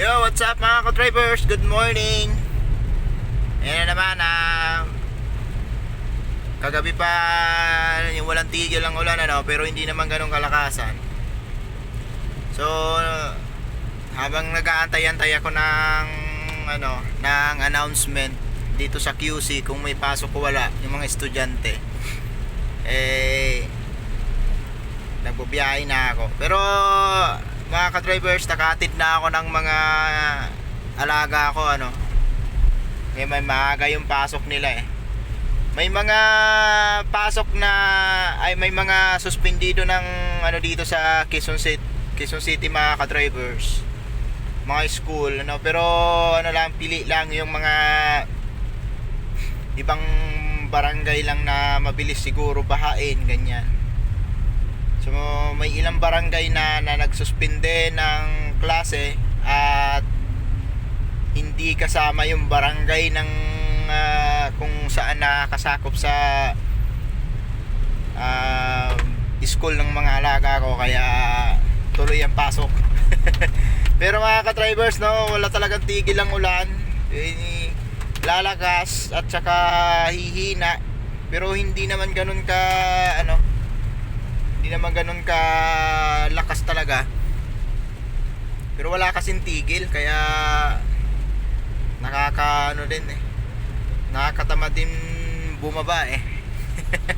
Yo, what's up mga ka-drivers? Good morning. Ayan na naman, ah, kagabi pa yung walang tigil ang ulan ano, pero hindi naman ganun kalakasan. So, habang nag-aantay-antay ako ng ano, ng announcement dito sa QC kung may pasok o wala yung mga estudyante. Eh nagbubiyahe na ako. Pero mga ka-drivers, nakatid na ako ng mga alaga ko ano. Eh may maaga yung pasok nila eh. May mga pasok na ay may mga suspendido ng ano dito sa Quezon City, Quezon City mga ka-drivers. Mga school ano, pero ano lang pili lang yung mga ibang barangay lang na mabilis siguro bahain ganyan. May ilang barangay na, na nagsuspinde ng klase at hindi kasama yung barangay ng ah, kung saan nakasakop sa ah, school ng mga alaga ko kaya tuloy ang pasok. Pero mga ka-drivers no, wala talagang tigil ang ulan. Eh, lalakas at saka hihina. Pero hindi naman ganun ka ano, naman ganun ka lakas talaga. Pero wala kasing tigil kaya nakaka ano din eh. Nakakatamad din bumaba eh.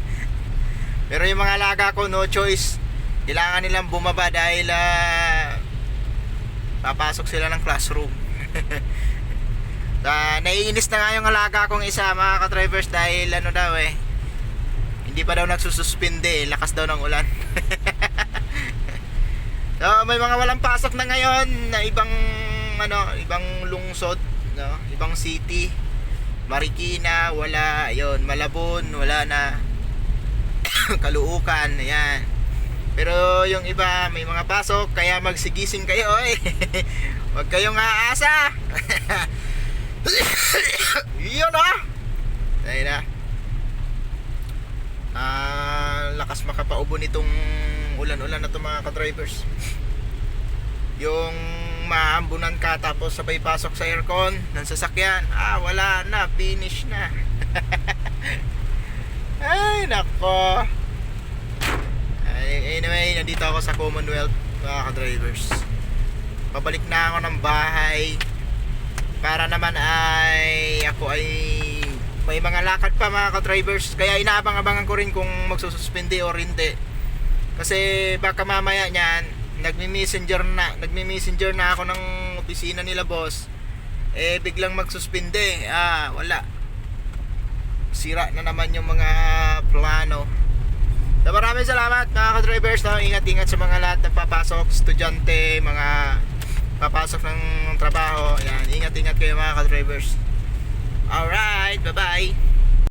Pero yung mga alaga ko no choice. Kailangan nilang bumaba dahil ah, papasok sila ng classroom. Ah, naiinis na nga yung alaga kong isa mga ka-drivers dahil ano daw eh hindi pa daw nagsususpinde eh. Lakas daw ng ulan. so, may mga walang pasok na ngayon na ibang ano, ibang lungsod, no? Ibang city. Marikina, wala. Ayun, Malabon, wala na. Kaluukan, ayan. Pero yung iba may mga pasok kaya magsigising kayo eh. Huwag kayong aasa. Yun ah. Ayun na ah lakas makapaubo nitong ulan-ulan na to mga ka-drivers. Yung maambunan ka tapos sabay pasok sa aircon ng sasakyan. Ah wala na finish na. Ay nako. Ay, anyway nandito ako sa Commonwealth mga ka-drivers. Pabalik na ako ng bahay. Para naman ay ako ay may mga lakad pa mga ka-drivers. Kaya inaabang-abangan ko rin kung magsususpende or hindi kasi baka mamaya niyan nagmi-messenger na. Nagmi-messenger na ako ng opisina nila boss. Eh biglang magsuspende ah wala. Sira na naman yung mga plano. So, maraming salamat mga ka-drivers. No? ingat-ingat sa mga lahat ng papasok. Estudyante mga papasok ng trabaho. Yan ingat-ingat kayo mga ka-drivers Alright, bye-bye.